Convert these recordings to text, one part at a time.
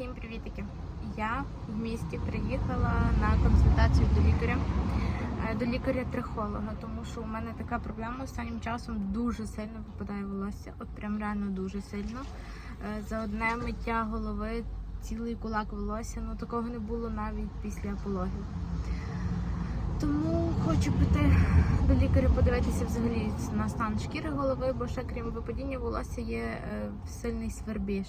Всім привітики! Я в місті приїхала на консультацію до лікаря, е, до лікаря-трихолога, тому що у мене така проблема останнім часом дуже сильно випадає волосся, от прям реально дуже сильно. Е, За одне миття голови цілий кулак волосся, ну такого не було навіть після пологів. Тому хочу піти до лікаря подивитися взагалі на стан шкіри голови, бо ще крім випадіння волосся є е, сильний свербіж.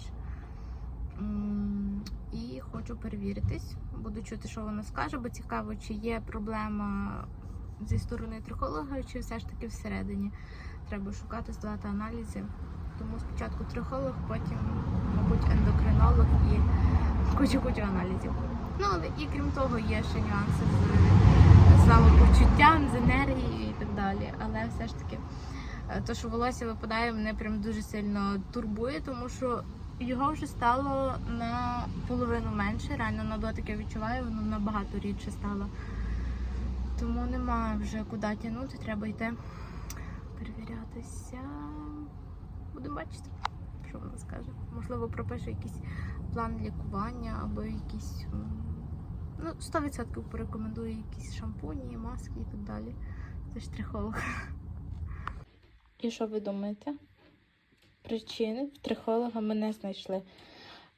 І хочу перевіритись. Буду чути, що вона скаже, бо цікаво, чи є проблема зі сторони трихолога, чи все ж таки всередині. Треба шукати, здавати аналізи. Тому спочатку трихолог, потім, мабуть, ендокринолог і кучу-кучу аналізів. Ну, але і крім того, є ще нюанси з самопочуттям, з енергією і так далі. Але все ж таки, е, то, що волосся випадає, мене прям дуже сильно турбує, тому що його вже стало на половину менше. Реально на дотик я відчуваю, воно набагато рідше стало. Тому немає вже куди тягнути, треба йти перевірятися. Будемо бачити, що вона скаже. Можливо, пропише якийсь план лікування або якісь. Ну, 100% порекомендую якісь шампуні, маски і так далі. Це штрихолог. І що ви думаєте? Причини в трихолога ми не знайшли.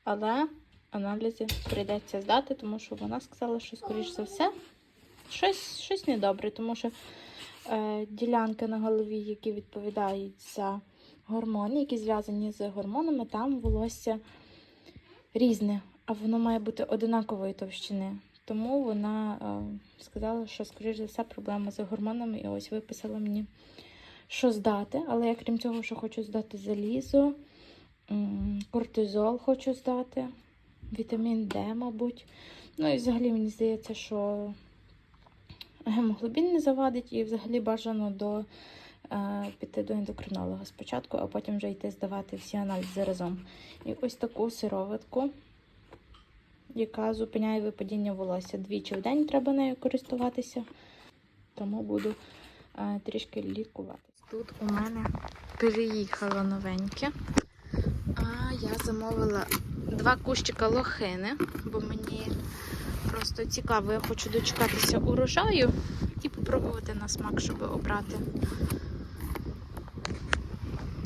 Але аналізи прийдеться здати, тому що вона сказала, що, скоріш за все, щось, щось недобре, тому що е, ділянки на голові, які відповідають за гормони, які зв'язані з гормонами, там волосся різне, а воно має бути одинакової товщини. Тому вона е, сказала, що, скоріш за все, проблема з гормонами, і ось виписала мені, що здати. Але я, крім цього, що хочу здати залізо, кортизол хочу здати, вітамін Д, мабуть. Ну і взагалі мені здається, що гемоглобін не завадить, і взагалі бажано до, е, піти до ендокринолога спочатку, а потім вже йти здавати всі аналізи разом. І ось таку сироватку, яка зупиняє випадіння волосся. Двічі в день треба нею користуватися, тому буду е, трішки лікуватись. Тут у мене переїхало новеньке. А я замовила два кущика лохини, бо мені просто цікаво, я хочу дочекатися урожаю і попробувати на смак, щоб обрати.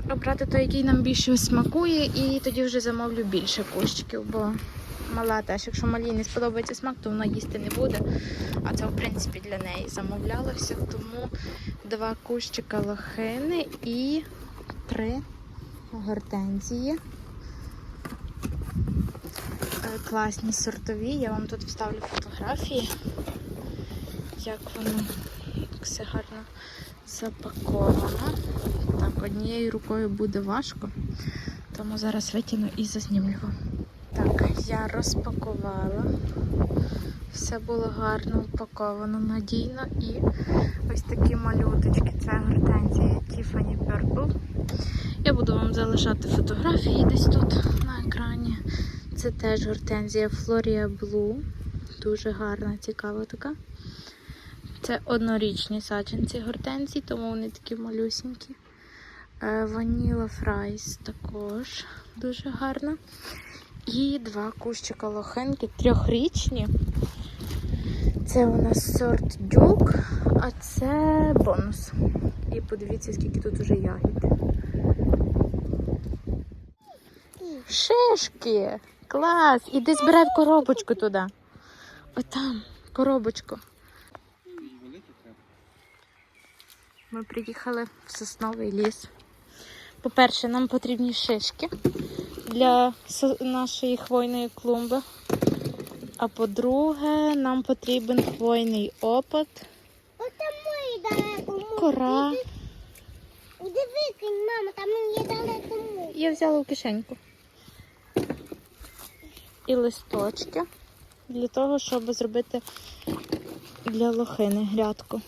Обрати той, який нам більше смакує, і тоді вже замовлю більше кущиків, бо мала теж, якщо малій не сподобається смак, то вона їсти не буде. А це, в принципі, для неї замовлялося. Тому два кущика лохини і три гортензії. Е, Класні сортові. Я вам тут вставлю фотографії, як воно як все гарно запаковано. Так, однією рукою буде важко, тому зараз витягну і зазнімлю вам. Я розпакувала. Все було гарно упаковано, надійно. І ось такі малюточки. Це гортензія Tiffany Purple. Я буду вам залишати фотографії десь тут на екрані. Це теж гортензія Floria Blue. Дуже гарна, цікава така. Це однорічні саджанці гортензій, тому вони такі малюсінькі. Е, Ваніла Фрайс також дуже гарна. І два кущика лохинки трьохрічні. Це у нас сорт дюк, а це бонус. І подивіться, скільки тут уже ягід. Шишки! Клас! Іди збирай в коробочку туди. Отам, коробочку. Ми приїхали в сосновий ліс. По-перше, нам потрібні шишки для нашої хвойної клумби. А по-друге, нам потрібен хвойний опад, Оце ми далеко. кора. Викинь, мама, там є далеко му. Я взяла в кишеньку. І листочки для того, щоб зробити для лохини грядку.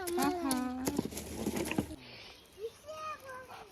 І все. І все, мама.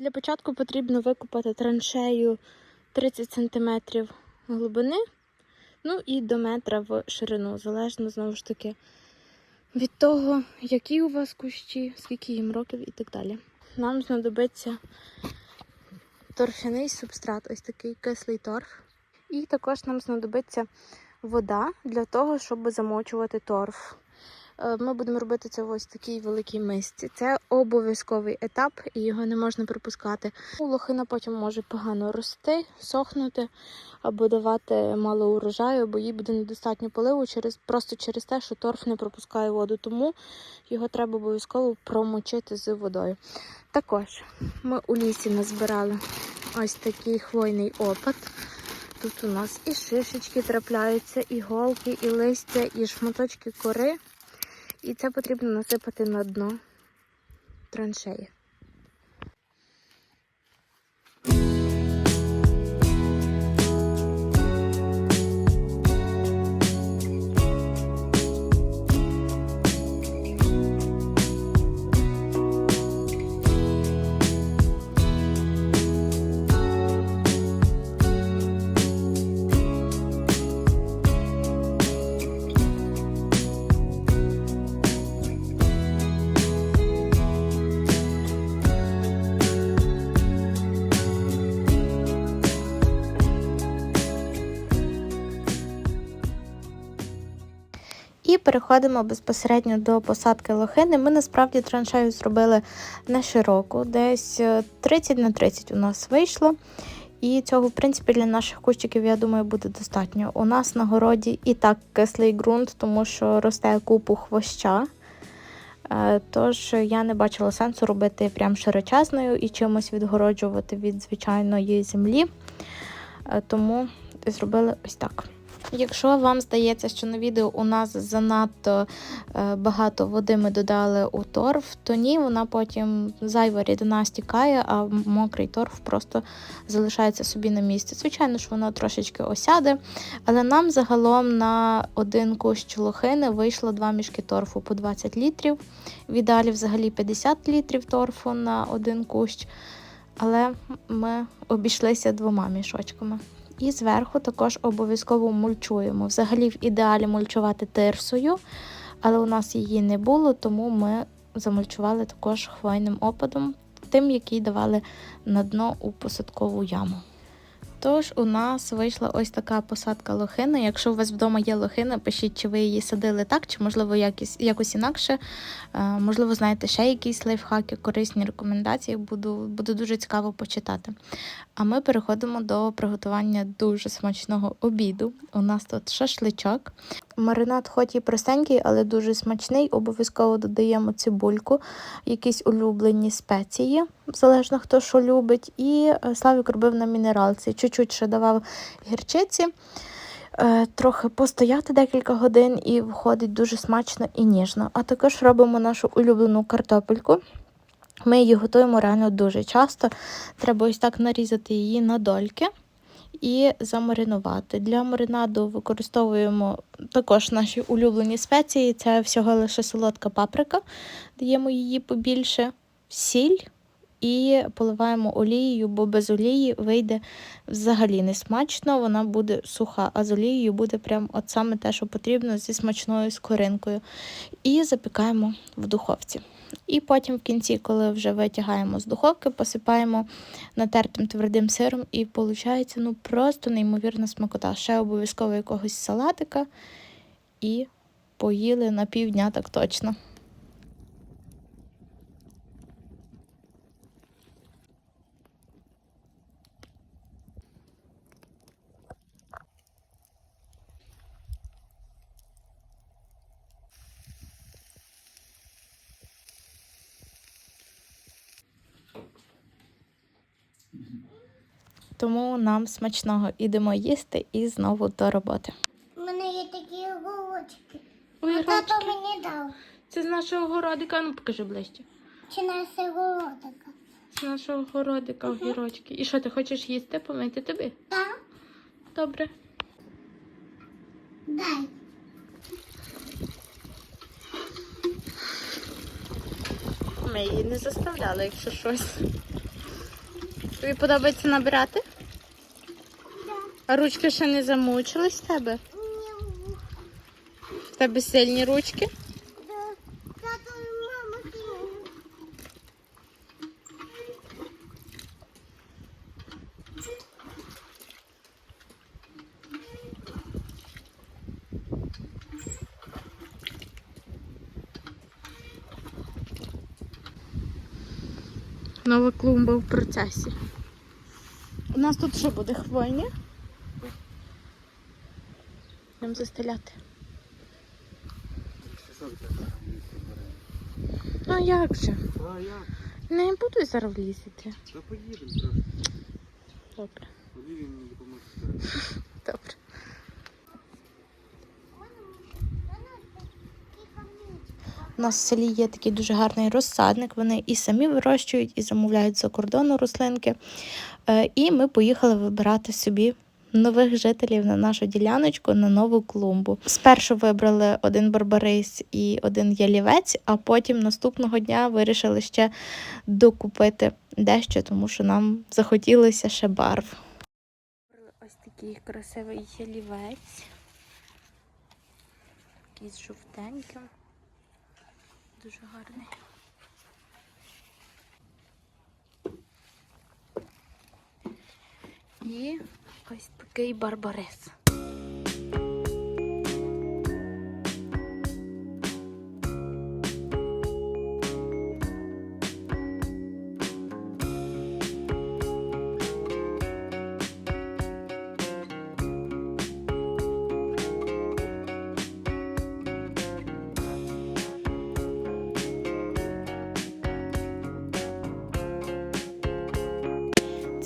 Для початку потрібно викопати траншею 30 см глибини, ну і до метра в ширину, залежно знову ж таки від того, які у вас кущі, скільки їм років і так далі. Нам знадобиться торфяний субстрат, ось такий кислий торф. І також нам знадобиться вода для того, щоб замочувати торф. Е, Ми будемо робити це в ось такій великій мисці. Це обов'язковий етап, і його не можна пропускати. Лохина потім може погано рости, сохнути або давати мало урожаю, бо їй буде недостатньо поливу через просто через те, що торф не пропускає воду. Тому його треба обов'язково промочити з водою. Також ми у лісі назбирали ось такий хвойний опад. Тут у нас і шишечки трапляються, і голки, і листя, і шматочки кори. І це потрібно насипати на дно траншеї. І переходимо безпосередньо до посадки лохини. Ми насправді траншею зробили не широку, десь е, 30 на 30 у нас вийшло. І цього, в принципі, для наших кущиків, я думаю, буде достатньо. У нас на городі і так кислий ґрунт, тому що росте купу хвоща. Е, Тож я не бачила сенсу робити прям широчезною і чимось відгороджувати від звичайної землі. Е, Тому зробили ось так. Якщо вам здається, що на відео у нас занадто е, багато води ми додали у торф, то ні, вона потім зайва рідина стікає, а мокрий торф просто залишається собі на місці. Звичайно ж, воно трошечки осяде, але нам загалом на один кущ лохини вийшло два мішки торфу по 20 літрів. В ідеалі взагалі 50 літрів торфу на один кущ. Але ми обійшлися двома мішочками. І зверху також обов'язково мульчуємо. Взагалі, в ідеалі мульчувати тирсою, але у нас її не було, тому ми замульчували також хвойним опадом, тим, який давали на дно у посадкову яму. Тож у нас вийшла ось така посадка лохини. Якщо у вас вдома є лохина, пишіть, чи ви її садили так, чи можливо якось, якось інакше. Е, можливо, знаєте ще якісь лайфхаки, корисні рекомендації. Буду, буде дуже цікаво почитати. А ми переходимо до приготування дуже смачного обіду. У нас тут шашличок. Маринад, хоч і простенький, але дуже смачний. Обов'язково додаємо цибульку, якісь улюблені спеції, залежно хто що любить. І е, Славік робив на мінералці. Чуть-чуть ще давав гірчиці. Е, Трохи постояти декілька годин і виходить дуже смачно і ніжно. А також робимо нашу улюблену картопельку. Ми її готуємо реально дуже часто. Треба ось так нарізати її на дольки і замаринувати. Для маринаду використовуємо також наші улюблені спеції. Це всього лише солодка паприка, даємо її побільше, сіль і поливаємо олією, бо без олії вийде взагалі не смачно, вона буде суха, а з олією буде прям от саме те, що потрібно зі смачною скоринкою. І запікаємо в духовці. І потім в кінці, коли вже витягаємо з духовки, посипаємо натертим твердим сиром, і виходить ну просто неймовірна смакота. Ще обов'язково якогось салатика і поїли на півдня так точно. Тому нам смачного ідемо їсти і знову до роботи. У мене є такі голочки. А тато мені дав. це з нашого городика, ну покажи ближче. Чи наша голодика. З нашого городика огірочки. І що, ти хочеш їсти? Помити тобі? Так, Добре. дай. Ми її не заставляли, якщо щось. Тобі подобається набирати? Да. А ручки ще не замучились в тебе? Ні, В тебе сильні ручки? Нова клумба в процесі. Нас тут що буде хвойня? Будемо застеляти. А як же? А як? Не буду зараз влізти. Та поїдемо трошки. Добре, Олівія мені допоможе. добре. У нас в селі є такий дуже гарний розсадник. Вони і самі вирощують, і замовляють за кордону рослинки. Е, І ми поїхали вибирати собі нових жителів на нашу діляночку на нову клумбу. Спершу вибрали один барбарис і один ялівець, а потім наступного дня вирішили ще докупити дещо, тому що нам захотілося ще барв. Ось такий красивий ялівець. Такий з жовтеньким. Дуже гарний. І ось такий барбарис.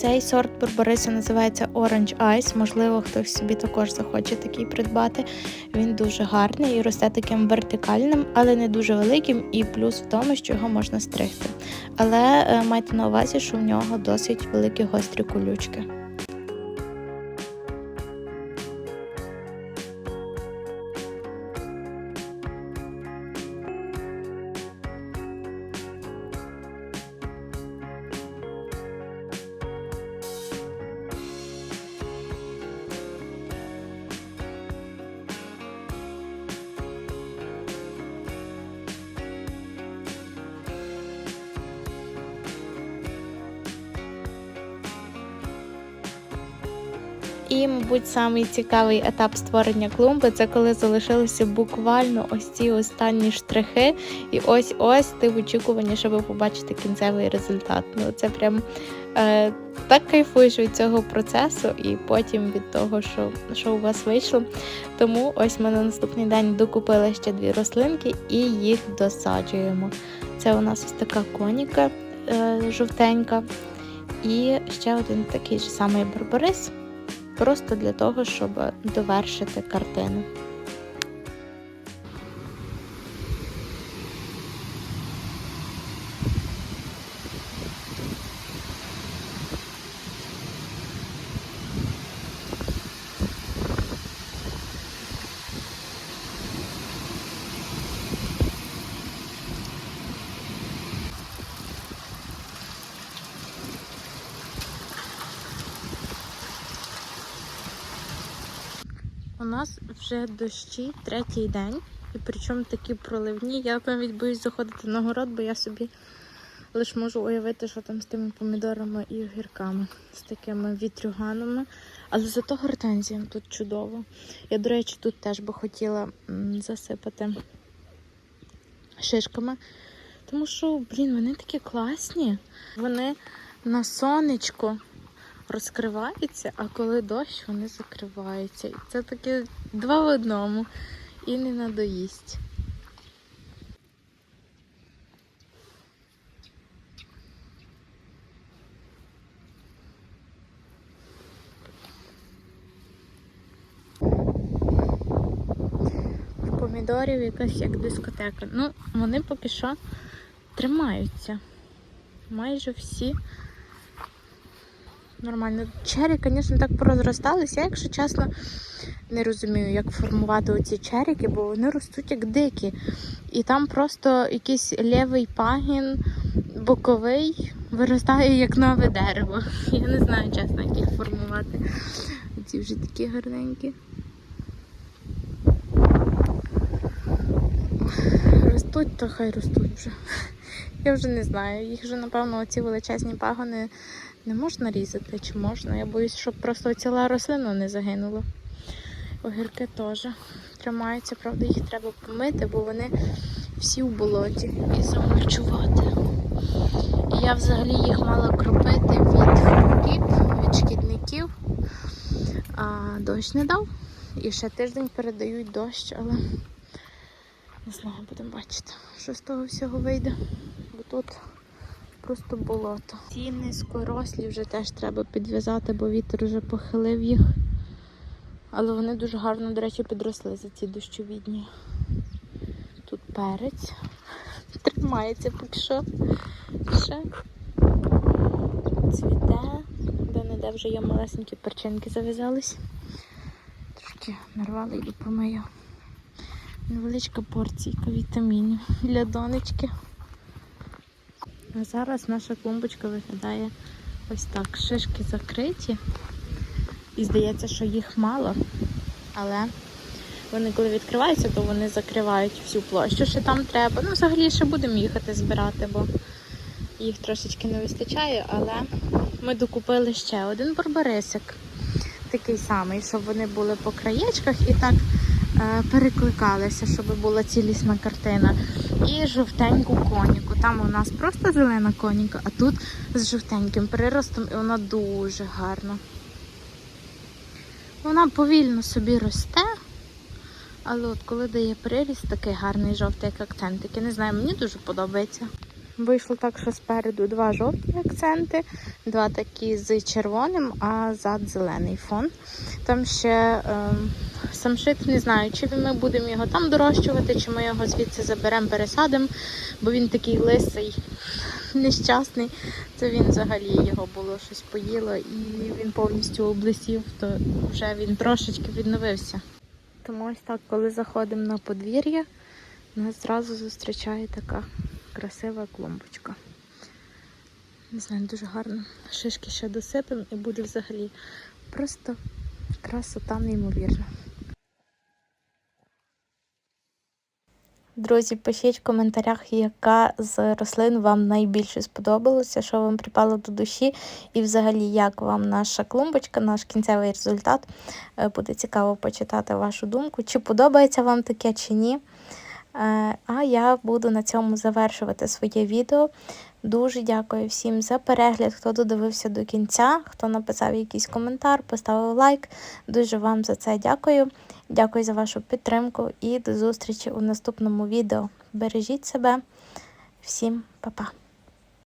Цей сорт барбариса називається Orange Ice. Можливо, хтось собі також захоче такий придбати. Він дуже гарний і росте таким вертикальним, але не дуже великим. І плюс в тому, що його можна стригти. Але е, майте на увазі, що в нього досить великі гострі колючки. І, мабуть, самий цікавий етап створення клумби це коли залишилися буквально ось ці останні штрихи. І ось ось ти в очікуванні, щоб побачити кінцевий результат. Ну це прям е, так кайфуєш від цього процесу, і потім від того, що, що у вас вийшло. Тому ось ми на наступний день докупили ще дві рослинки і їх досаджуємо. Це у нас ось така коніка е, жовтенька. І ще один такий ж самий барбарис просто для того, щоб довершити картину. У нас вже дощі третій день, і причому такі проливні. Я навіть боюсь заходити на город, бо я собі лише можу уявити, що там з тими помідорами і огірками, з такими вітрюганами. Але зато гортензіям тут чудово. Я, до речі, тут теж би хотіла засипати шишками. Тому що, блін, вони такі класні. Вони на сонечку розкриваються, а коли дощ, вони закриваються. І це таке два в одному. І не надоїсть. Помідорів якась як дискотека. Ну, вони поки що тримаються. майже всі нормально. Чері, звісно, так порозросталися. Я, якщо чесно, не розумію, як формувати оці черіки, бо вони ростуть як дикі. І там просто якийсь лівий пагін, боковий, виростає як нове дерево. Я не знаю, чесно, як їх формувати. Ці вже такі гарненькі. Ростуть, то хай ростуть вже. Я вже не знаю. Їх вже, напевно, оці величезні пагони не можна різати, чи можна. Я боюсь, щоб просто ціла рослина не загинула. Огірки теж тримаються, правда, їх треба помити, бо вони всі в болоті і замульчувати. І я взагалі їх мала кропити від хробаків, від шкідників. А дощ не дав. І ще тиждень передають дощ, але не знаю, будемо бачити, що з того всього вийде. Бо тут просто болото. Ці низькорослі вже теж треба підв'язати, бо вітер вже похилив їх. Але вони дуже гарно, до речі, підросли за ці дощові дні. Тут перець. Тримається поки що. Ще цвіте, де-не-де вже є малесенькі перчинки зав'язались. Трошки нарвала і помию. Невеличка порційка вітамінів для донечки. А зараз наша клумбочка виглядає ось так. Шишки закриті. І здається, що їх мало. Але вони коли відкриваються, то вони закривають всю площу, що там треба. Ну, взагалі ще будемо їхати збирати, бо їх трошечки не вистачає, але ми докупили ще один барбарисик. Такий самий, щоб вони були по краєчках і так е, перекликалися, щоб була цілісна картина. І жовтеньку коніку. Там у нас просто зелена коніка, а тут з жовтеньким приростом, і вона дуже гарна. Вона повільно собі росте, але от коли дає приріст, такий гарний жовтий як акцентик. Я не знаю, мені дуже подобається. Вийшло так, що спереду два жовті акценти, два такі з червоним, а зад зелений фон. Там ще ем, самшит, не знаю, чи ми будемо його там дорощувати, чи ми його звідси заберемо, пересадимо, бо він такий лисий, нещасний. Це він взагалі його було щось поїло і він повністю облисів, то вже він трошечки відновився. Тому ось так, коли заходимо на подвір'я, нас зразу зустрічає така красива клумбочка. Не знаю, дуже гарно. Шишки ще досипемо і буде взагалі просто красота неймовірна. Друзі, пишіть в коментарях, яка з рослин вам найбільше сподобалося, що вам припало до душі, і взагалі, як вам наша клумбочка, наш кінцевий результат. Е, Буде цікаво почитати вашу думку, чи подобається вам таке, чи ні. Е, А я буду на цьому завершувати своє відео. Дуже дякую всім за перегляд, хто додивився до кінця, хто написав якийсь коментар, поставив лайк. Дуже вам за це дякую. Дякую за вашу підтримку і до зустрічі у наступному відео. Бережіть себе. Всім па-па!